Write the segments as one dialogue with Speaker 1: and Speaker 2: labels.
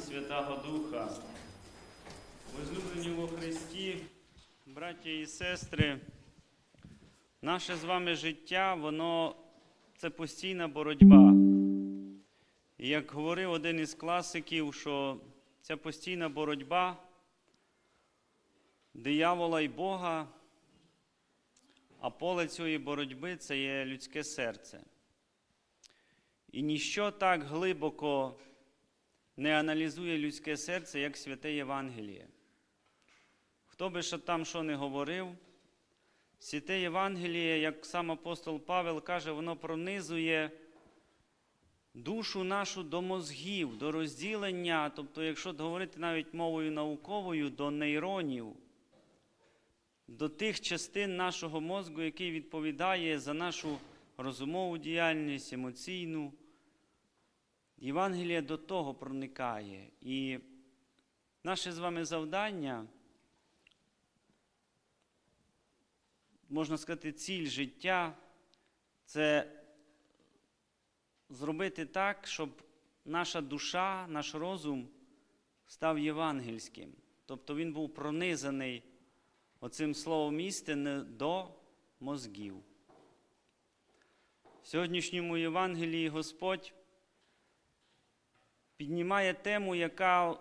Speaker 1: Святого Духа. Возлюблені во Христі, браття і сестри, наше з вами життя, воно це постійна боротьба. І як говорив один із класиків, що ця постійна боротьба диявола і Бога, а поле цієї боротьби це є людське серце. І ніщо так глибоко не аналізує людське серце, як святе Євангеліє. Хто би що там що не говорив, святе Євангеліє, як сам апостол Павел каже, воно пронизує душу нашу до мозгів, до розділення, тобто, якщо говорити навіть мовою науковою, до нейронів, до тих частин нашого мозку, який відповідає за нашу розумову діяльність, емоційну. Євангеліє до того проникає. І наше з вами завдання, можна сказати, ціль життя це зробити так, щоб наша душа, наш розум став євангельським. Тобто він був пронизаний оцим словом істини до мозгів. В сьогоднішньому Євангелії Господь піднімає тему, яка,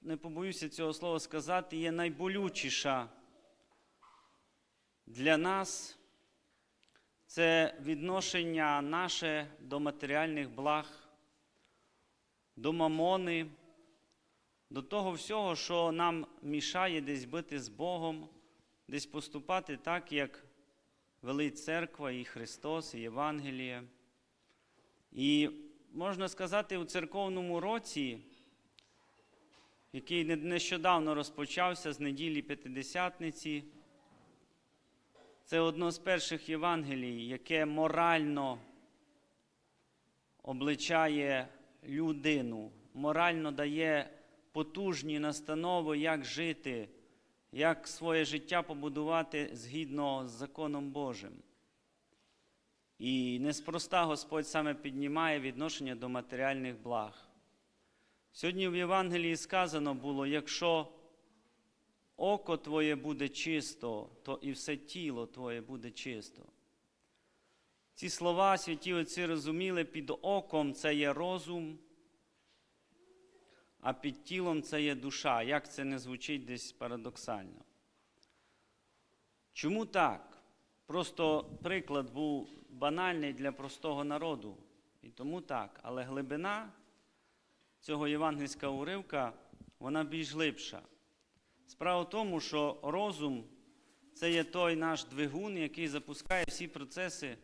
Speaker 1: не побоюся цього слова сказати, є найболючіша для нас. Це відношення наше до матеріальних благ, до мамони, до того всього, що нам мішає десь бити з Богом, десь поступати так, як велить церква і Христос, і Євангеліє. І можна сказати, у церковному році, який нещодавно розпочався з неділі П'ятидесятниці, це одно з перших Євангелій, яке морально обличає людину, морально дає потужні настанови, як жити, як своє життя побудувати згідно з законом Божим. І неспроста Господь саме піднімає відношення до матеріальних благ. Сьогодні в Євангелії сказано було: якщо око твоє буде чисто, то і все тіло твоє буде чисто. Ці слова святі отці розуміли, під оком це є розум, а під тілом це є душа. Як це не звучить десь парадоксально? Чому так? Просто приклад був банальний для простого народу. І тому так. Але глибина цього євангельського уривка, вона більш глибша. Справа в тому, що розум це є той наш двигун, який запускає всі процеси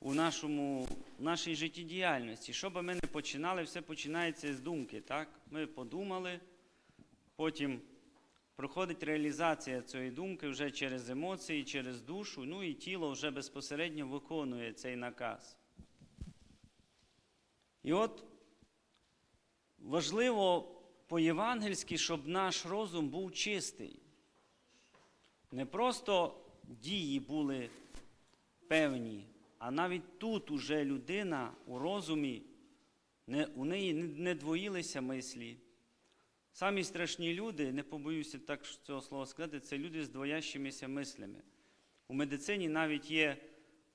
Speaker 1: у нашому, нашій життєдіяльності. Що би ми не починали, все починається з думки. Так? Ми подумали, потім проходить реалізація цієї думки вже через емоції, через душу, ну і тіло вже безпосередньо виконує цей наказ. І от важливо по-євангельськи, щоб наш розум був чистий. Не просто дії були певні, а навіть тут уже людина у розумі, не, у неї не двоїлися мислі. Самі страшні люди, не побоюся так цього слова сказати, це люди з двоящимися мислями. У медицині навіть є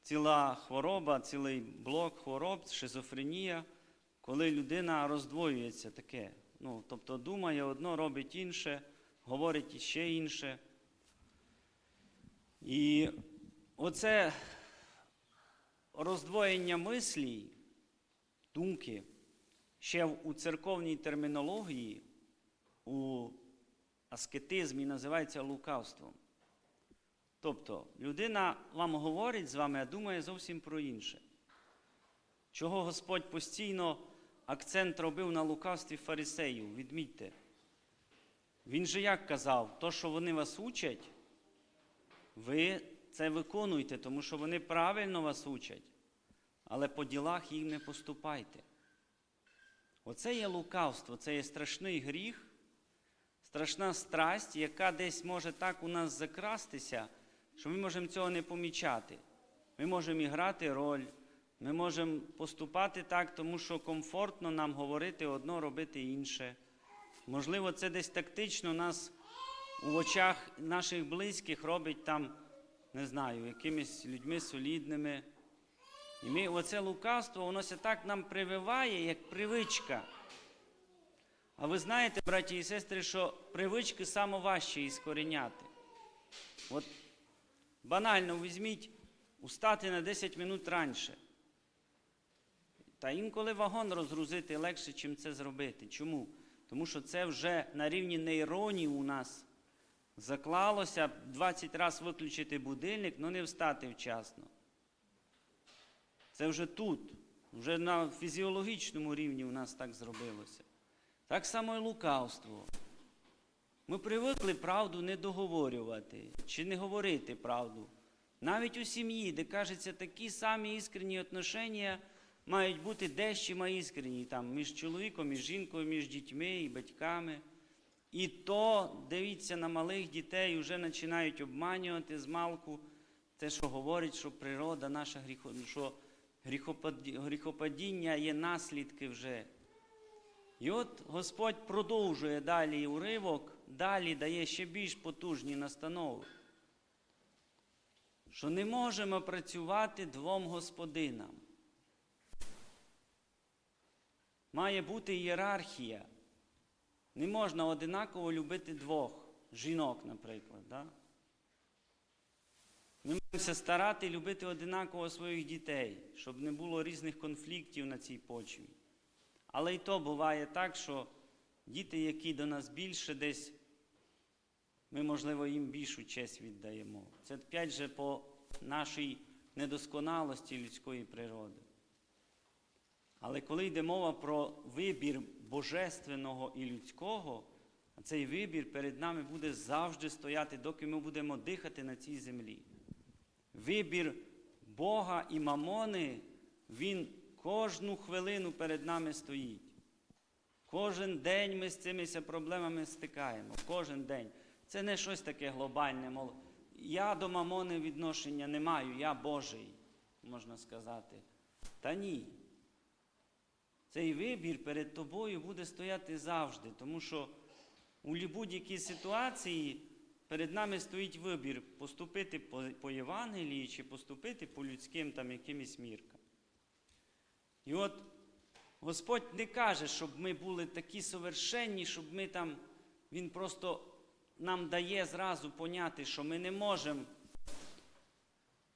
Speaker 1: ціла хвороба, цілий блок хвороб, шизофренія, коли людина роздвоюється таке. Ну, Тобто думає одно, робить інше, говорить ще інше. І оце роздвоєння мислі, думки, ще у церковній термінології у аскетизмі називається лукавством. Тобто людина вам говорить з вами, а думає зовсім про інше. Чого Господь постійно акцент робив на лукавстві фарисеїв, відмітьте. Він же як казав, то, що вони вас учать, ви це виконуйте, тому що вони правильно вас учать, але по ділах їм не поступайте. Оце є лукавство, це є страшний гріх, страшна страсть, яка десь може так у нас закрастися, що ми можемо цього не помічати. Ми можемо і грати роль, Ми можемо поступати так, тому що комфортно нам говорити одно, робити інше. Можливо, це десь тактично нас у очах наших близьких робить там, не знаю, якимись людьми солідними. І ми оце лукавство, воно ся так нам прививає, як привичка. А ви знаєте, браті і сестри, що привички саме важче іскоріняти. От банально візьміть устати на 10 минут раніше. Та інколи вагон розгрузити легше, чим це зробити. Чому? Тому що це вже на рівні нейронів у нас заклалося 20 разів виключити будильник, але не встати вчасно. Це вже тут, вже на фізіологічному рівні у нас так зробилося. Так само і лукавство. Ми привикли правду не договорювати чи не говорити правду. Навіть у сім'ї, де кажеться, такі самі іскренні отношення мають бути дещо іскренні там, між чоловіком і жінкою, між дітьми і батьками. І то, дивіться, на малих дітей вже починають обманювати з малку те, що говорить, що природа наша що гріхопадіння є наслідки вже. І от Господь продовжує далі уривок, далі дає ще більш потужні настанови, що не можемо працювати двом господинам. Має бути ієрархія. Не можна одинаково любити двох жінок, наприклад. Да? Ми маємося старати любити одинаково своїх дітей, щоб не було різних конфліктів на цій почві. Але і то буває так, що діти, які до нас більше десь, ми, можливо, їм більшу честь віддаємо. Це опять же по нашій недосконалості людської природи. Але коли йде мова про вибір божественного і людського, цей вибір перед нами буде завжди стояти, доки ми будемо дихати на цій землі. Вибір Бога і мамони, він кожну хвилину перед нами стоїть. Кожен день ми з цими проблемами стикаємо. Кожен день. Це не щось таке глобальне, мов я до мамони відношення не маю, я Божий, можна сказати. Та ні. Цей вибір перед тобою буде стояти завжди, тому що у будь-якій ситуації перед нами стоїть вибір поступити по, по Євангелії чи поступити по людським там якимось міркам. І от Господь не каже, щоб ми були такі совершенні, щоб ми там, Він просто нам дає зразу поняти, що ми не можемо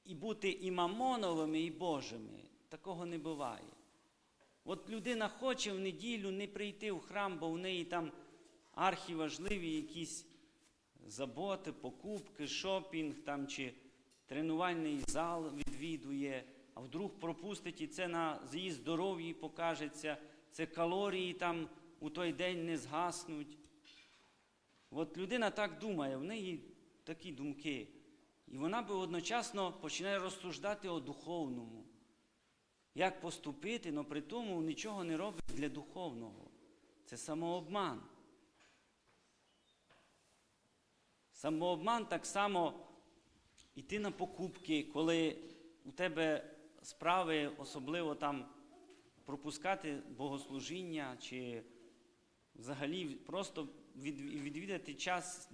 Speaker 1: і бути і мамоновими, і Божими. Такого не буває. От людина хоче в неділю не прийти в храм, бо в неї там архіважливі якісь заботи, покупки, шопінг там, чи тренувальний зал відвідує, а вдруг пропустить і це на її здоров'ї покажеться, це калорії там у той день не згаснуть. От людина так думає, в неї такі думки. І вона би одночасно починає розсуждати о духовному. Як поступити, але при тому нічого не робить для духовного. Це самообман. Самообман так само йти на покупки, коли у тебе справи, особливо там пропускати богослужіння, чи взагалі просто відвідати час,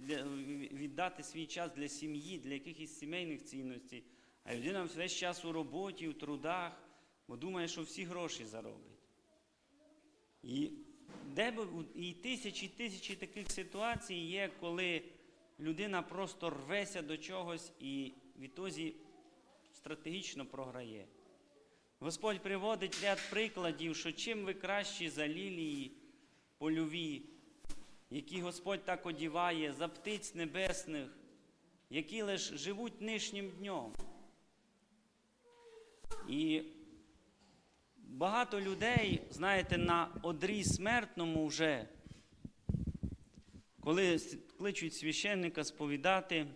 Speaker 1: віддати свій час для сім'ї, для якихось сімейних цінностей. А людина весь час у роботі, у трудах, бо думає, що всі гроші заробить. І, де би, і тисячі тисячі таких ситуацій є, коли людина просто рветься до чогось і відтоді стратегічно програє. Господь приводить ряд прикладів, що чим ви кращі за лілії польові, які Господь так одіває, за птиць небесних, які лише живуть нижнім днем. І багато людей, знаєте, на одрі смертному вже, коли кличуть священника сповідати,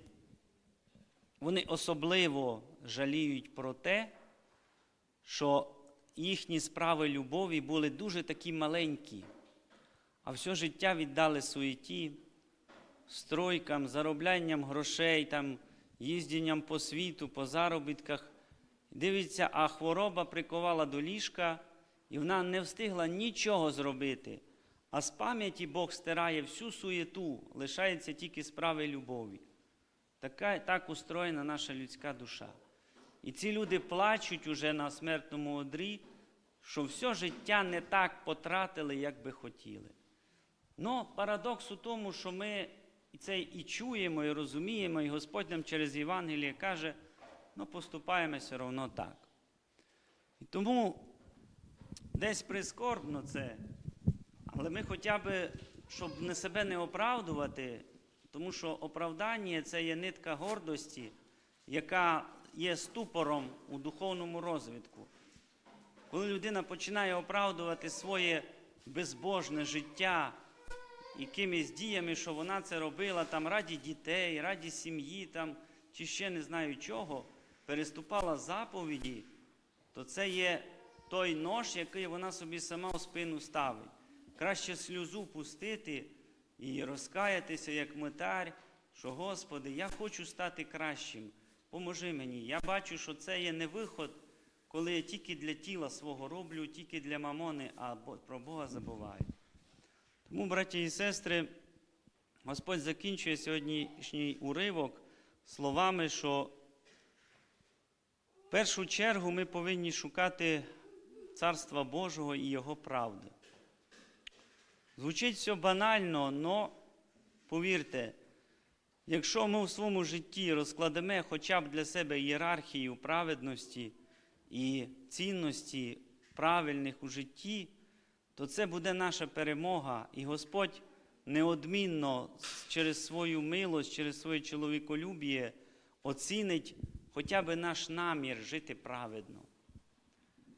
Speaker 1: вони особливо жаліють про те, що їхні справи любові були дуже такі маленькі, а все життя віддали суеті, стройкам, зароблянням грошей, там, їздінням по світу, по заробітках. Дивиться, а хвороба приковала до ліжка, і вона не встигла нічого зробити. А з пам'яті Бог стирає всю суєту, лишається тільки справи любові. Така, так устроєна наша людська душа. І ці люди плачуть уже на смертному одрі, що все життя не так потратили, як би хотіли. Ну, парадокс у тому, що ми це і чуємо, і розуміємо, і Господь нам через Євангеліє каже, ну поступаємо все одно так. І тому десь прискорбно це, але ми хоча б, щоб не себе не оправдувати, тому що оправдання це є нитка гордості, яка є ступором у духовному розвитку. Коли людина починає оправдувати своє безбожне життя якимись діями, що вона це робила там раді дітей, раді сім'ї, там, чи ще не знаю чого, переступала заповіді, то це є той нож, який вона собі сама у спину ставить. Краще сльозу пустити і розкаятися, як митар, що Господи, я хочу стати кращим. Поможи мені. Я бачу, що це є не виход, коли я тільки для тіла свого роблю, тільки для мамони, а про Бога забуваю. Тому, браті і сестри, Господь закінчує сьогоднішній уривок словами, що в першу чергу ми повинні шукати Царства Божого і Його правди. Звучить все банально, але повірте, якщо ми в своєму житті розкладемо хоча б для себе ієрархію праведності і цінності правильних у житті, то це буде наша перемога, і Господь неодмінно через свою милость, через своє чоловіколюбіє оцінить хоча б наш намір жити праведно.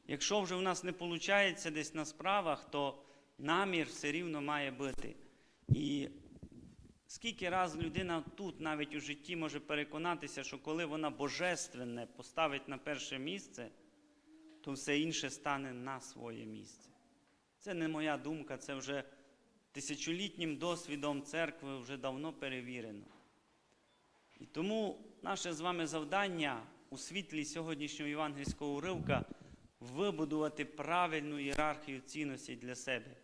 Speaker 1: Якщо вже в нас не виходить десь на справах, то намір все рівно має бути. І скільки раз людина тут навіть у житті може переконатися, що коли вона божественне поставить на перше місце, то все інше стане на своє місце. Це не моя думка, це вже тисячолітнім досвідом церкви вже давно перевірено. І тому наше з вами завдання у світлі сьогоднішнього євангельського уривка вибудувати правильну ієрархію цінностей для себе.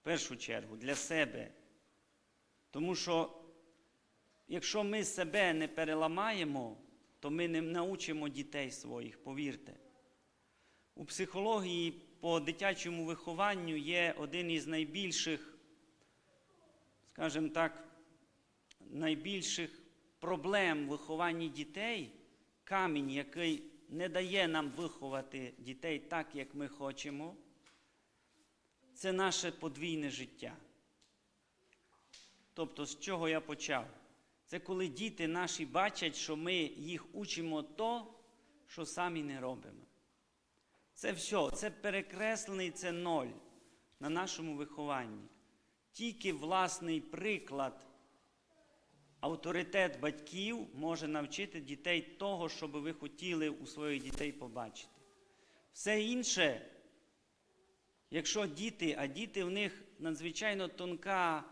Speaker 1: В першу чергу, для себе. Тому що якщо ми себе не переламаємо, то ми не научимо дітей своїх, повірте. У психології по дитячому вихованню є один із найбільших, скажімо так, найбільших проблем в вихованні дітей камінь, який не дає нам виховати дітей так, як ми хочемо, це наше подвійне життя. Тобто, з чого я почав? Це коли діти наші бачать, що ми їх учимо то, що самі не робимо. Це все, це перекреслений, це ноль на нашому вихованні. Тільки власний приклад, авторитет батьків може навчити дітей того, що би ви хотіли у своїх дітей побачити. Все інше, якщо діти, а діти в них надзвичайно тонка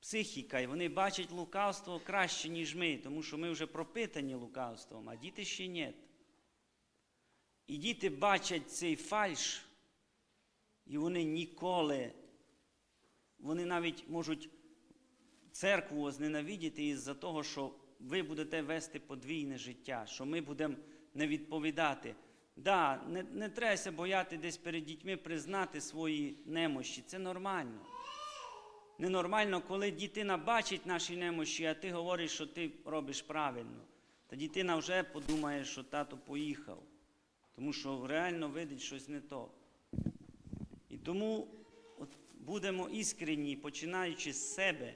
Speaker 1: психіка, і вони бачать лукавство краще, ніж ми, тому що ми вже пропитані лукавством, а діти ще ні. І діти бачать цей фальш, і вони ніколи, вони навіть можуть церкву зненавидіти із-за того, що ви будете вести подвійне життя, що ми будемо не відповідати. Да, не, не треба бояти десь перед дітьми признати свої немощі. Це нормально. Ненормально, коли дитина бачить наші немощі, а ти говориш, що ти робиш правильно. Та дитина вже подумає, що тато поїхав тому що реально видить щось не то. І тому от будемо іскренні, починаючи з себе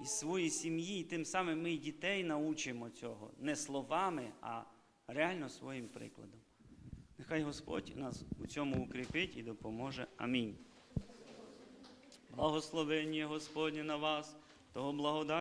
Speaker 1: і своєї сім'ї, і тим самим ми і дітей научимо цього не словами, а реально своїм прикладом. Нехай Господь нас у цьому укріпить і допоможе. Амінь. Благословення Господні на вас, того благодаті.